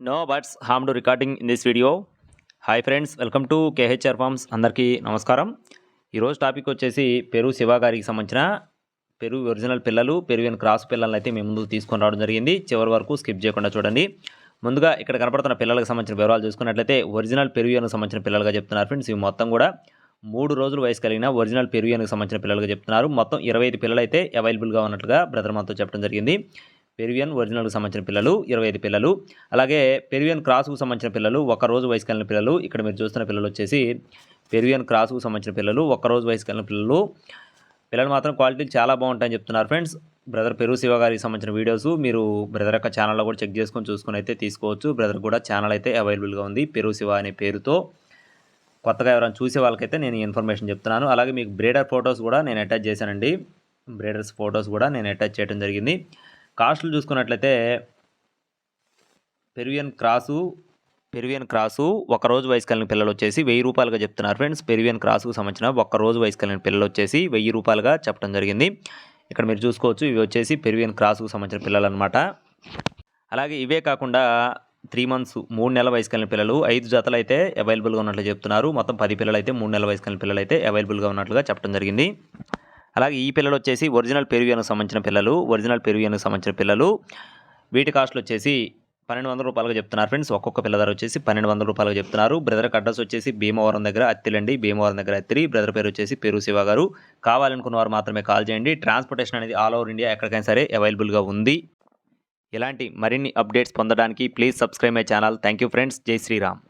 No birds harm to recording in this video hi friends welcome to KHR farms అందరికీ నమస్కారం. ఈరోజు topic వచ్చేసి Peru Shiva గారికి సంబంధించిన పెరు ఒరిజినల్ పిల్లలు పెరువియన్ క్రాస్ పిల్లలను అయితే మేము ముందుకు తీసుకొని రావడం జరిగింది. చివరి వరకు స్కిప్ చేయకుండా చూడండి. ముందుగా ఇక్కడ కనపడుతున్న పిల్లలకు సంబంధించిన వివరాలు చూసుకున్నట్లయితే ఒరిజినల్ పెరువియన్కు సంబంధించిన పిల్లలుగా చెప్తున్నారు ఫ్రెండ్స్ ఇవి మొత్తం కూడా మూడు రోజులు వయసు కలిగిన ఒరిజినల్ పెరువియన్కి సంబంధించిన పిల్లలుగా చెప్తున్నారు. మొత్తం ఇరవై ఐదు పిల్లలు అయితే అవైలబుల్గా ఉన్నట్లుగా బ్రదర్ మాతో చెప్పడం జరిగింది. పెరువియన్ ఒరిజినల్కి సంబంధించిన పిల్లలు ఇరవై ఐదు పిల్లలు. అలాగే పెరువియన్ క్రాస్కు సంబంధించిన పిల్లలు ఒక రోజు వయసు కలిగిన పిల్లలు. ఇక్కడ మీరు చూస్తున్న పిల్లలు వచ్చేసి పెరువియన్ క్రాస్కు సంబంధించిన పిల్లలు ఒక రోజు వయసు కలిగిన పిల్లలు. పిల్లలు మాత్రం క్వాలిటీలు చాలా బాగుంటాయని చెప్తున్నారు ఫ్రెండ్స్. బ్రదర్ పెరుగు శివ గారికి సంబంధించిన వీడియోస్ మీరు బ్రదర్ యొక్క ఛానల్లో కూడా చెక్ చేసుకొని చూసుకొని అయితే తీసుకోవచ్చు. బ్రదర్ కూడా ఛానల్ అయితే అవైలబుల్గా ఉంది పెరుగు శివ అనే పేరుతో. కొత్తగా ఎవరైనా చూసే వాళ్ళకైతే నేను ఇన్ఫర్మేషన్ చెప్తున్నాను. అలాగే మీకు బ్రేడర్ ఫొటోస్ కూడా నేను అటాచ్ చేశానండి. బ్రేడర్స్ ఫొటోస్ కూడా నేను అటాచ్ చేయడం జరిగింది. కాస్ట్లు చూసుకున్నట్లయితే పెరువియన్ క్రాసు పెరువియన్ క్రాసు ఒక రోజు వయసు కలిగిన పిల్లలు వచ్చేసి వెయ్యి రూపాయలుగా చెప్తున్నారు. ఫ్రెండ్స్ పెరువియన్ క్రాసుకు సంబంధించిన ఒక్క రోజు వయసు కలిగిన పిల్లలు వచ్చేసి వెయ్యి రూపాయలుగా చెప్పడం జరిగింది. ఇక్కడ మీరు చూసుకోవచ్చు ఇవి వచ్చేసి పెరువియన్ క్రాసుకు సంబంధించిన పిల్లలు అనమాట అలాగే ఇవే కాకుండా త్రీ మంత్స్ మూడు నెలల వయసు కలిగిన పిల్లలు ఐదు జతలు అయితే అవైలబుల్గా ఉన్నట్లు చెప్తున్నారు. మొత్తం పది పిల్లలు అయితే మూడు నెలల వయసు కలిగిన పిల్లలు అయితే అవైలబుల్గా ఉన్నట్లుగా చెప్పడం జరిగింది. అలాగే ఈ పిల్లలు వచ్చేసి ఒరిజినల్ పెరువియన్కు సంబంధించిన పిల్లలు ఒరిజినల్ పెరువియన్కు సంబంధించిన పిల్లలు. వీటి కాస్ట్లు వచ్చేసి పన్నెండు వందల రూపాయలుగా చెప్తున్నారు ఫ్రెండ్స్. ఒక్కొక్క పిల్ల ధర వచ్చేసి పన్నెండు వందల రూపాయలుగా చెప్తున్నారు. బ్రదర్ అడ్రస్ వచ్చేసి భీమవరం దగ్గర అత్తిలండి భీమవరం దగ్గర అత్తిరి బ్రదర్ పేరు వచ్చేసి పేరు శివ గారు. కావాలనుకున్న వారు మాత్రమే కాల్ చేయండి. ట్రాన్స్పోర్టేషన్ అనేది ఆల్ ఓవర్ ఇండియా ఎక్కడికైనా సరే అవైలబుల్గా ఉంది. ఇలాంటి మరిన్ని అప్డేట్స్ పొందడానికి please subscribe my channel. Thank you friends. జై శ్రీరామ్.